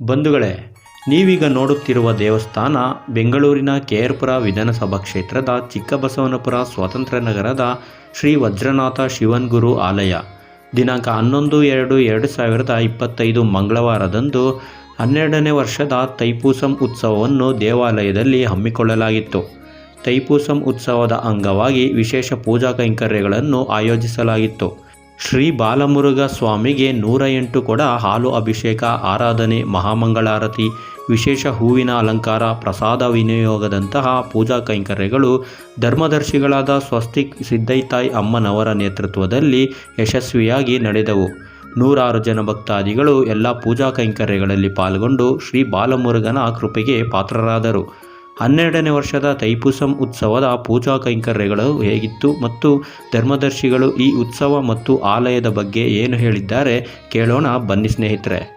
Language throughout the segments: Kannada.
ಬಂಧುಗಳೇ, ನೀವೀಗ ನೋಡುತ್ತಿರುವ ದೇವಸ್ಥಾನ ಬೆಂಗಳೂರಿನ ಕೆಆರ್ಪುರ ವಿಧಾನಸಭಾ ಕ್ಷೇತ್ರದ ಚಿಕ್ಕಬಸವನಪುರ ಸ್ವಾತಂತ್ರ್ಯ ನಗರದ ಶ್ರೀ ವಜ್ರನಾಥ ಶಿವನ್ಗುರು ಆಲಯ. ದಿನಾಂಕ ಹನ್ನೊಂದು ಎರಡು ಎರಡು ಸಾವಿರದ ಇಪ್ಪತ್ತೈದು ಮಂಗಳವಾರದಂದು ಹನ್ನೆರಡನೇ ವರ್ಷದ ತೈಪೂಸಂ ಉತ್ಸವವನ್ನು ದೇವಾಲಯದಲ್ಲಿ ಹಮ್ಮಿಕೊಳ್ಳಲಾಗಿತ್ತು. ತೈಪೂಸಂ ಉತ್ಸವದ ಅಂಗವಾಗಿ ವಿಶೇಷ ಪೂಜಾ ಕೈಂಕರ್ಯಗಳನ್ನು ಆಯೋಜಿಸಲಾಗಿತ್ತು. ಶ್ರೀ ಬಾಲಮುರುಘ ಸ್ವಾಮಿಗೆ ನೂರ ಎಂಟು ಕೊಡ ಹಾಲು ಅಭಿಷೇಕ, ಆರಾಧನೆ, ಮಹಾಮಂಗಳಾರತಿ, ವಿಶೇಷ ಹೂವಿನ ಅಲಂಕಾರ, ಪ್ರಸಾದ ವಿನಿಯೋಗದಂತಹ ಪೂಜಾ ಕೈಂಕರ್ಯಗಳು ಧರ್ಮದರ್ಶಿಗಳಾದ ಸ್ವಸ್ತಿಕ್ ಸಿದ್ದೈತಾಯಿ ಅಮ್ಮನವರ ನೇತೃತ್ವದಲ್ಲಿ ಯಶಸ್ವಿಯಾಗಿ ನಡೆದವು. ನೂರಾರು ಜನ ಭಕ್ತಾದಿಗಳು ಎಲ್ಲ ಪೂಜಾ ಕೈಂಕರ್ಯಗಳಲ್ಲಿ ಪಾಲ್ಗೊಂಡು ಶ್ರೀ ಬಾಲಮುರುಘನ ಕೃಪೆಗೆ ಪಾತ್ರರಾದರು. ಹನ್ನೆರಡನೇ ವರ್ಷದ ತೈಪುಸಂ ಉತ್ಸವದ ಪೂಜಾ ಕೈಂಕರ್ಯಗಳು ಹೇಗಿತ್ತು ಮತ್ತು ಧರ್ಮದರ್ಶಿಗಳು ಈ ಉತ್ಸವ ಮತ್ತು ಆಲಯದ ಬಗ್ಗೆ ಏನು ಹೇಳಿದ್ದಾರೆ ಕೇಳೋಣ ಬನ್ನಿ ಸ್ನೇಹಿತರೆ.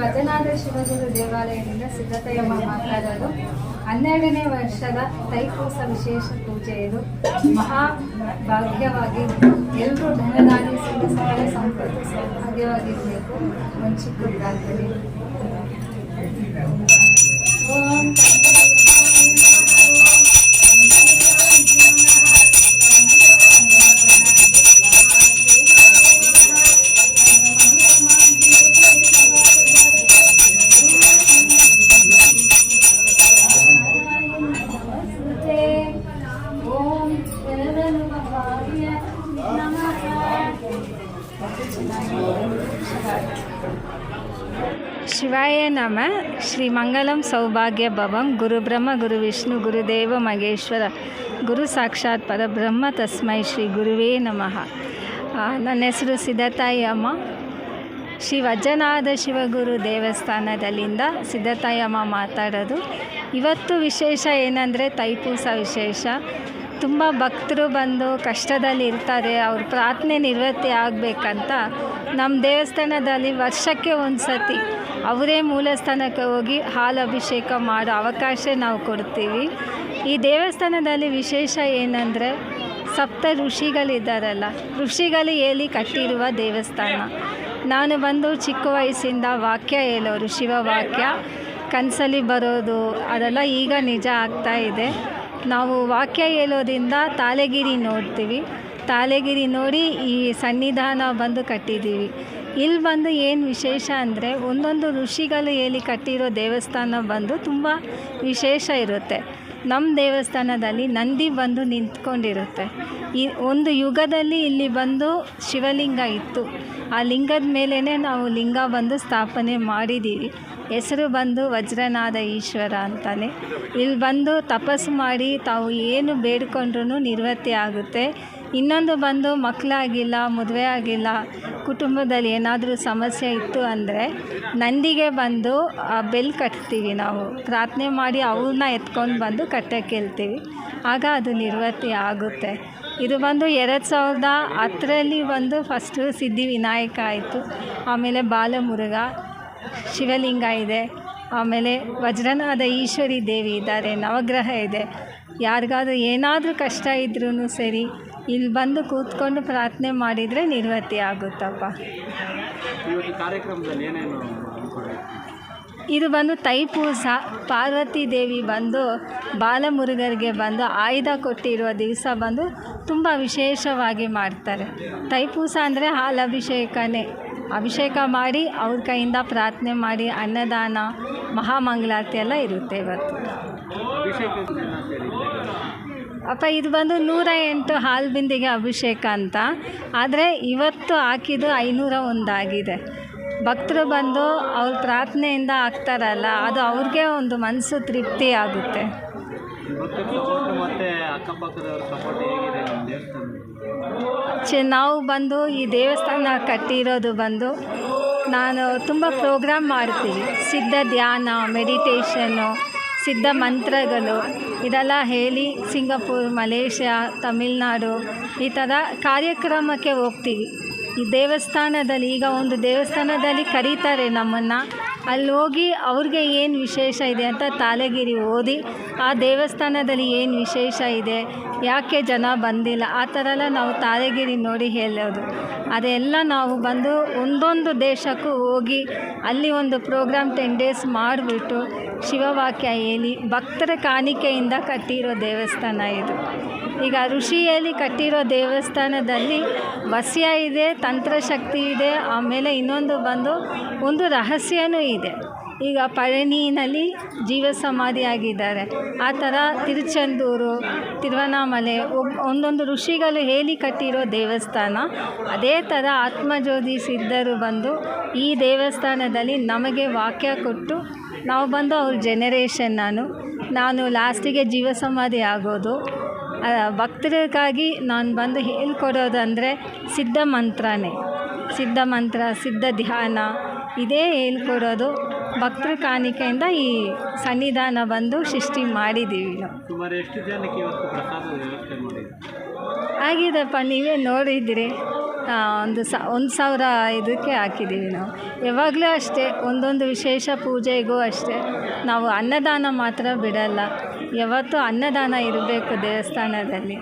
ವಜನಾದ ಶಿವಗುರು ದೇವಾಲಯದಿಂದ ಸಿದ್ಧತೆಯಮ್ಮ ಮಾತಾಡೋದು ಹನ್ನೆರಡನೇ ವರ್ಷದ ತೈಪೂಸ ವಿಶೇಷ ಪೂಜೆ ಇದು. ಮಹಾ ಭಾಗ್ಯವಾಗಿ ಎಲ್ಲರೂ ಧನದಾನಿ ಸಿದ್ಧ ಸಕಲ ಸಂಪತ್ತು ಸೌಭಾಗ್ಯವಾಗಿರಬೇಕು. ಒಂದು ಚಿಕ್ಕ ಶಿವಾಯ ನಮ ಶ್ರೀ ಮಂಗಲಂ ಸೌಭಾಗ್ಯ ಭವಂ ಗುರುಬ್ರಹ್ಮ ಗುರು ವಿಷ್ಣು ಗುರುದೇವ ಮಹೇಶ್ವರ ಗುರು ಸಾಕ್ಷಾತ್ ಪರಬ್ರಹ್ಮ ತಸ್ಮೈ ಶ್ರೀ ಗುರುವೇ ನಮಃ. ನನ್ನ ಹೆಸರು ಸಿದ್ಧತಾಯಿ ಅಮ್ಮ. ಶ್ರೀ ವಜ್ರನಾಥ ಶಿವಗುರು ದೇವಸ್ಥಾನದಲ್ಲಿಂದ ಸಿದ್ಧತಾಯಿ ಅಮ್ಮ ಮಾತಾಡೋದು. ಇವತ್ತು ವಿಶೇಷ ಏನಂದರೆ ತೈಪೂಸ ವಿಶೇಷ. ತುಂಬ ಭಕ್ತರು ಬಂದು ಕಷ್ಟದಲ್ಲಿ ಇರ್ತಾರೆ, ಅವ್ರ ಪ್ರಾರ್ಥನೆ ನಿವೃತ್ತಿ ಆಗಬೇಕಂತ ನಮ್ಮ ದೇವಸ್ಥಾನದಲ್ಲಿ ವರ್ಷಕ್ಕೆ ಒಂದು ಸತಿ ಅವರೇ ಮೂಲಸ್ಥಾನಕ್ಕೆ ಹೋಗಿ ಹಾಲು ಅಭಿಷೇಕ ಮಾಡೋ ಅವಕಾಶ ನಾವು ಕೊಡ್ತೀವಿ. ಈ ದೇವಸ್ಥಾನದಲ್ಲಿ ವಿಶೇಷ ಏನಂದರೆ ಸಪ್ತ ಋಷಿಗಳಿದ್ದಾರಲ್ಲ, ಋಷಿಗಳು ಹೇಳಿ ಕಟ್ಟಿರುವ ದೇವಸ್ಥಾನ. ನಾನು ಬಂದು ಚಿಕ್ಕ ವಯಸ್ಸಿಂದ ವಾಕ್ಯ ಹೇಳೋರು, ಶಿವವಾಕ್ಯ, ಕನಸಲ್ಲಿ ಬರೋದು, ಅದೆಲ್ಲ ಈಗ ನಿಜ ಆಗ್ತಾ ಇದೆ. ನಾವು ವಾಕ್ಯ ಹೇಳೋದ್ರಿಂದ ತಾಲೆಗಿರಿ ನೋಡ್ತೀವಿ. ತಾಲೆಗಿರಿ ನೋಡಿ ಈ ಸನ್ನಿಧಾನ ಬಂದು ಕಟ್ಟಿದ್ದೀವಿ. ಇಲ್ಲಿ ಬಂದು ಏನು ವಿಶೇಷ ಅಂದರೆ ಒಂದೊಂದು ಋಷಿಗಳು ಹೇಳಿ ಕಟ್ಟಿರೋ ದೇವಸ್ಥಾನ ಬಂದು ತುಂಬ ವಿಶೇಷ ಇರುತ್ತೆ. ನಮ್ಮ ದೇವಸ್ಥಾನದಲ್ಲಿ ನಂದಿ ಬಂದು ನಿಂತ್ಕೊಂಡಿರುತ್ತೆ. ಈ ಒಂದು ಯುಗದಲ್ಲಿ ಇಲ್ಲಿ ಬಂದು ಶಿವಲಿಂಗ ಇತ್ತು. ಆ ಲಿಂಗದ ಮೇಲೇ ನಾವು ಲಿಂಗ ಬಂದು ಸ್ಥಾಪನೆ ಮಾಡಿದ್ದೀವಿ. ಹೆಸರು ಬಂದು ವಜ್ರನಾದ ಈಶ್ವರ ಅಂತಾನೆ. ಇಲ್ಲಿ ಬಂದು ತಪಸ್ಸು ಮಾಡಿ ತಾವು ಏನು ಬೇಡ್ಕೊಂಡ್ರೂ ನಿರ್ವೃತ್ತಿ ಆಗುತ್ತೆ. ಇನ್ನೊಂದು ಬಂದು ಮಕ್ಕಳಾಗಿಲ್ಲ, ಮದುವೆ ಆಗಿಲ್ಲ, ಕುಟುಂಬದಲ್ಲಿ ಏನಾದರೂ ಸಮಸ್ಯೆ ಇತ್ತು ಅಂದರೆ ನಂದಿಗೆ ಬಂದು ಆ ಬೆಲ್ ಕಟ್ತೀವಿ ನಾವು. ಪ್ರಾರ್ಥನೆ ಮಾಡಿ ಅವ್ರನ್ನ ಎತ್ಕೊಂಡು ಬಂದು ಕಟ್ಟಕ್ಕೆ ಹೇಳ್ತೀವಿ. ಆಗ ಅದು ನಿರ್ವೃತ್ತಿ ಆಗುತ್ತೆ. ಇದು ಬಂದು ಎರಡು ಸಾವಿರದ ಹತ್ತರಲ್ಲಿ ಬಂದು ಫಸ್ಟು ಸಿದ್ಧಿ ವಿನಾಯಕ ಆಯಿತು. ಆಮೇಲೆ ಬಾಲಮುರುಗ ಶಿವಲಿಂಗ ಇದೆ. ಆಮೇಲೆ ವಜ್ರನಾದ ಈಶ್ವರಿ ದೇವಿ ಇದ್ದಾರೆ. ನವಗ್ರಹ ಇದೆ. ಯಾರಿಗಾದ್ರೂ ಏನಾದರೂ ಕಷ್ಟ ಇದ್ರೂ ಸರಿ ಇಲ್ಲಿ ಬಂದು ಕೂತ್ಕೊಂಡು ಪ್ರಾರ್ಥನೆ ಮಾಡಿದರೆ ನಿರ್ವತಿ ಆಗುತ್ತಪ್ಪ. ಇದು ಬಂದು ತೈಪೂಸ. ಪಾರ್ವತಿ ದೇವಿ ಬಂದು ಬಾಲಮುರುಗರಿಗೆ ಬಂದು ಆಯುಧ ಕೊಟ್ಟಿರುವ ದಿವಸ ಬಂದು ತುಂಬ ವಿಶೇಷವಾಗಿ ಮಾಡ್ತಾರೆ. ತೈಪೂಸ ಅಂದರೆ ಹಾಲು ಅಭಿಷೇಕನೇ. ಅಭಿಷೇಕ ಮಾಡಿ ಅವ್ರ ಕೈಯಿಂದ ಪ್ರಾರ್ಥನೆ ಮಾಡಿ ಅನ್ನದಾನ, ಮಹಾಮಂಗಳಾರತಿ ಎಲ್ಲ ಇರುತ್ತೆ ಇವತ್ತು? ಅಪ್ಪ, ಇದು ಬಂದು ನೂರ ಎಂಟು ಹಾಲು ಬಿಂದಿಗೆ ಅಭಿಷೇಕ ಅಂತ. ಆದರೆ ಇವತ್ತು ಹಾಕಿದ್ದು ಐನೂರ ಒಂದಾಗಿದೆ. ಭಕ್ತರು ಬಂದು ಅವ್ರ ಪ್ರಾರ್ಥನೆಯಿಂದ ಹಾಕ್ತಾರಲ್ಲ, ಅದು ಅವ್ರಿಗೆ ಒಂದು ಮನಸ್ಸು ತೃಪ್ತಿ ಆಗುತ್ತೆ. ನಾವು ಬಂದು ಈ ದೇವಸ್ಥಾನ ಕಟ್ಟಿರೋದು ಬಂದು ನಾನು ತುಂಬ ಪ್ರೋಗ್ರಾಮ್ ಮಾಡ್ತೀವಿ. ಸಿದ್ಧ ಧ್ಯಾನ ಮೆಡಿಟೇಷನ್ನು ಸಿದ್ಧ ಮಂತ್ರಗಳು ಇದೆಲ್ಲ ಹೇಳಿ ಸಿಂಗಪೂರ್, ಮಲೇಷ್ಯಾ, ತಮಿಳ್ನಾಡು ಈ ಥರ ಕಾರ್ಯಕ್ರಮಕ್ಕೆ ಹೋಗ್ತೀವಿ. ಈ ದೇವಸ್ಥಾನದಲ್ಲಿ, ಈಗ ಒಂದು ದೇವಸ್ಥಾನದಲ್ಲಿ ಕರೀತಾರೆ ನಮ್ಮನ್ನು. ಅಲ್ಲಿ ಹೋಗಿ ಅವ್ರಿಗೆ ಏನು ವಿಶೇಷ ಇದೆ ಅಂತ ತಾಲೆಗಿರಿ ಓದಿ, ಆ ದೇವಸ್ಥಾನದಲ್ಲಿ ಏನು ವಿಶೇಷ ಇದೆ, ಯಾಕೆ ಜನ ಬಂದಿಲ್ಲ, ಆ ಥರ ಎಲ್ಲ ನಾವು ತಾಲೆಗಿರಿ ನೋಡಿ ಹೇಳೋದು. ಅದೆಲ್ಲ ನಾವು ಬಂದು ಒಂದೊಂದು ದೇಶಕ್ಕೂ ಹೋಗಿ ಅಲ್ಲಿ ಒಂದು ಪ್ರೋಗ್ರಾಮ್ ಟೆನ್ ಡೇಸ್ ಮಾಡಿಬಿಟ್ಟು ಶಿವವಾಕ್ಯ ಹೇಳಿ ಭಕ್ತರ ಕಾಣಿಕೆಯಿಂದ ಕಟ್ಟಿರೋ ದೇವಸ್ಥಾನ ಇದು. ಈಗ ಋಷಿಯಲ್ಲಿ ಕಟ್ಟಿರೋ ದೇವಸ್ಥಾನದಲ್ಲಿ ವಸ್ಯ ಇದೆ, ತಂತ್ರಶಕ್ತಿ ಇದೆ, ಆಮೇಲೆ ಇನ್ನೊಂದು ಬಂದು ಒಂದು ರಹಸ್ಯನೂ ಇದೆ. ಈಗ ಪಳನಿನಲ್ಲಿ ಜೀವ ಸಮಾಧಿ ಆಗಿದ್ದಾರೆ ಆ ಥರ ತಿರುಚೆಂದೂರು ತಿರುವಣ್ಣಾಮಲೆ ಒಂದೊಂದು ಋಷಿಗಳು ಹೇಳಿ ಕಟ್ಟಿರೋ ದೇವಸ್ಥಾನ, ಅದೇ ಥರ ಆತ್ಮಜ್ಯೋತಿ ಸಿದ್ಧರು ಬಂದು ಈ ದೇವಸ್ಥಾನದಲ್ಲಿ ನಮಗೆ ವಾಕ್ಯ ಕೊಟ್ಟು ನಾವು ಬಂದು ಅವ್ರ ಜನರೇಷನ್ ನಾನು. ನಾನು ಲಾಸ್ಟಿಗೆ ಜೀವ ಸಮಾಧಿ ಆಗೋದು. ಭಕ್ತರಿಗಾಗಿ ನಾನು ಬಂದು ಹೇಳ್ಕೊಡೋದಂದರೆ ಸಿದ್ಧ ಮಂತ್ರನೇ. ಸಿದ್ಧ ಮಂತ್ರ ಸಿದ್ಧ ಧ್ಯಾನ ಇದೇ ಹೇಳ್ಕೊಡೋದು ಭಕ್ತರ ಕಾಣಿಕೆಯಿಂದ ಈ ಸನ್ನಿಧಾನ ಬಂದು ಸೃಷ್ಟಿ ಮಾಡಿದ್ದೀವಿ ನಾವು. ಆಗಿದೆಪ್ಪ ನೀವೇ ನೋಡಿದ್ದೀರಿ. ಒಂದು ಸ ಒಂದು ಸಾವಿರ ಇದಕ್ಕೆ ಹಾಕಿದ್ದೀವಿ ನಾವು. ಯಾವಾಗಲೂ ಅಷ್ಟೇ ಒಂದೊಂದು ವಿಶೇಷ ಪೂಜೆಗೂ ಅಷ್ಟೇ. ನಾವು ಅನ್ನದಾನ ಮಾತ್ರ ಬಿಡಲ್ಲ. ಯಾವತ್ತೂ ಅನ್ನದಾನ ಇರಬೇಕು ದೇವಸ್ಥಾನದಲ್ಲಿ.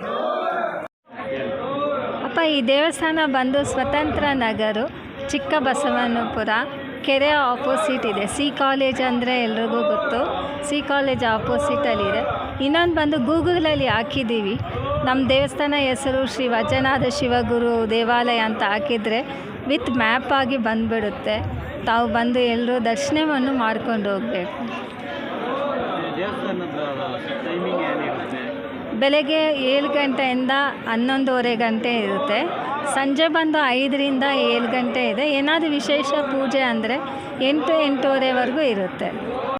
ಅಪ್ಪ, ಈ ದೇವಸ್ಥಾನ ಬಂದು ಸ್ವತಂತ್ರ ನಗರು ಚಿಕ್ಕ ಬಸವನಪುರ ಕೆರೆ ಆಪೋಸಿಟ್ ಇದೆ. ಸಿ ಕಾಲೇಜ್ ಅಂದರೆ ಎಲ್ರಿಗೂ ಗೊತ್ತು. ಸಿ ಕಾಲೇಜ್ ಆಪೋಸಿಟಲ್ಲಿದೆ ಇನ್ನೊಂದು ಬಂದು ಗೂಗಲಲ್ಲಿ ಹಾಕಿದ್ದೀವಿ. ನಮ್ಮ ದೇವಸ್ಥಾನ ಹೆಸರು ಶ್ರೀ ವಜನಾದ ಶಿವಗುರು ದೇವಾಲಯ ಅಂತ ಹಾಕಿದರೆ ವಿತ್ ಮ್ಯಾಪ್ ಆಗಿ ಬಂದುಬಿಡುತ್ತೆ. ತಾವು ಬಂದು ಎಲ್ಲರೂ ದರ್ಶನವನ್ನು ಮಾಡ್ಕೊಂಡು ಹೋಗಬೇಕು. ಬೆಳಗ್ಗೆ ಏಳು ಗಂಟೆಯಿಂದ ಹನ್ನೊಂದುವರೆ ಗಂಟೆ ಇರುತ್ತೆ. ಸಂಜೆ ಬಂದು ಐದರಿಂದ ಏಳು ಗಂಟೆ ಇದೆ. ಏನಾದರೂ ವಿಶೇಷ ಪೂಜೆ ಅಂದರೆ ಎಂಟು ಎಂಟೂವರೆವರೆಗೂ ಇರುತ್ತೆ.